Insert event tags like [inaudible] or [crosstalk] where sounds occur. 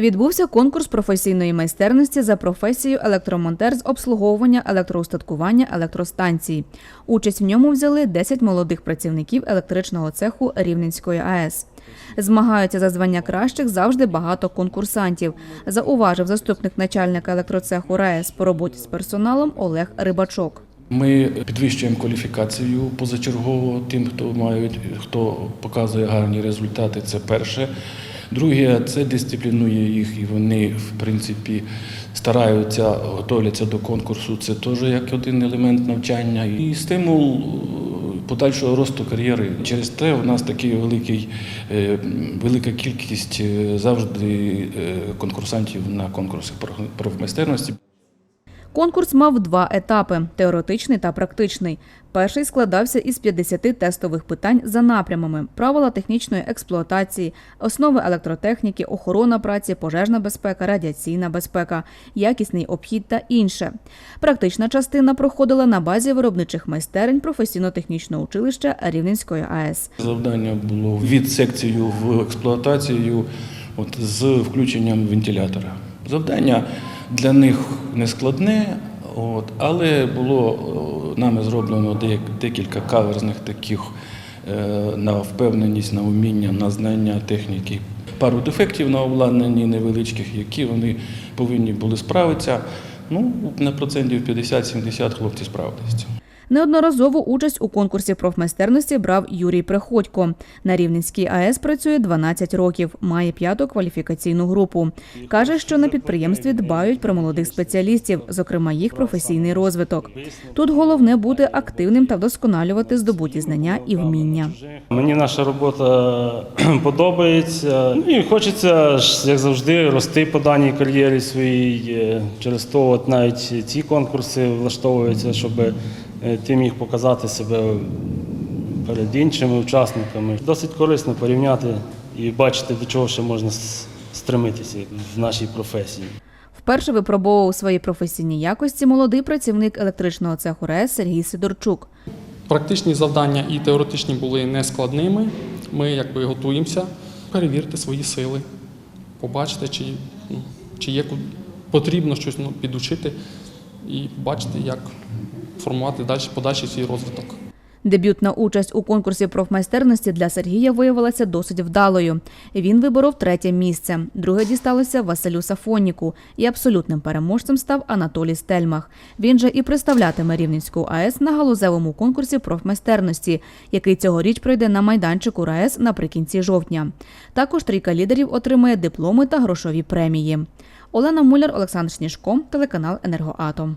Відбувся конкурс професійної майстерності за професією електромонтер з обслуговування електроустаткування електростанцій. Участь в ньому взяли 10 молодих працівників електричного цеху Рівненської АЕС. Змагаються за звання кращих завжди багато конкурсантів, зауважив заступник начальника електроцеху РаЕС по роботі з персоналом Олег Рибачок. Ми підвищуємо кваліфікацію позачергово тим, хто мають, хто показує гарні результати. Це перше. Друге, це дисциплінує їх, і вони, в принципі, стараються, готовляться до конкурсу. Це теж як один елемент навчання і стимул е, подальшого росту кар'єри. Через те у нас такий великий, е, велика кількість е, завжди конкурсантів на конкурсах профмайстерності. Конкурс мав два етапи теоретичний та практичний. Перший складався із 50 тестових питань за напрямами: правила технічної експлуатації, основи електротехніки, охорона праці, пожежна безпека, радіаційна безпека, якісний обхід та інше. Практична частина проходила на базі виробничих майстерень професійно-технічного училища Рівненської АЕС. Завдання було від секцію в експлуатацію от, з включенням вентилятора. Завдання для них не складне, от, але було нами зроблено декілька каверзних таких е, на впевненість, на уміння, на знання техніки. Пару дефектів на обладнанні невеличких, які вони повинні були справитися. Ну, на процентів 50-70 хлопці справилися. Неодноразово участь у конкурсі профмайстерності брав Юрій Приходько. На Рівненській АЕС працює 12 років, має п'яту кваліфікаційну групу. Каже, що на підприємстві дбають про молодих спеціалістів, зокрема їх професійний розвиток. Тут головне бути активним та вдосконалювати здобуті знання і вміння. Мені наша робота [clears throat] подобається. Ну і хочеться, як завжди, рости по даній кар'єрі своїй. Через то от навіть ці конкурси влаштовуються, щоб ти міг показати себе перед іншими учасниками. Досить корисно порівняти і бачити, до чого ще можна стремитися в нашій професії. Вперше випробовував свої професійні якості молодий працівник електричного цеху РЕС Сергій Сидорчук. Практичні завдання і теоретичні були нескладними. Ми якби готуємося перевірити свої сили, побачити, чи, ну, чи є потрібно щось ну, підучити і бачити, як формувати далі подальший свій розвиток. Дебютна участь у конкурсі профмайстерності для Сергія виявилася досить вдалою. Він виборов третє місце. Друге дісталося Василю Сафоніку. І абсолютним переможцем став Анатолій Стельмах. Він же і представлятиме Рівненську АЕС на галузевому конкурсі профмайстерності, який цьогоріч пройде на майданчику РаЕС наприкінці жовтня. Також трійка лідерів отримає дипломи та грошові премії. Олена Муляр, Олександр Сніжко, телеканал Енергоатом.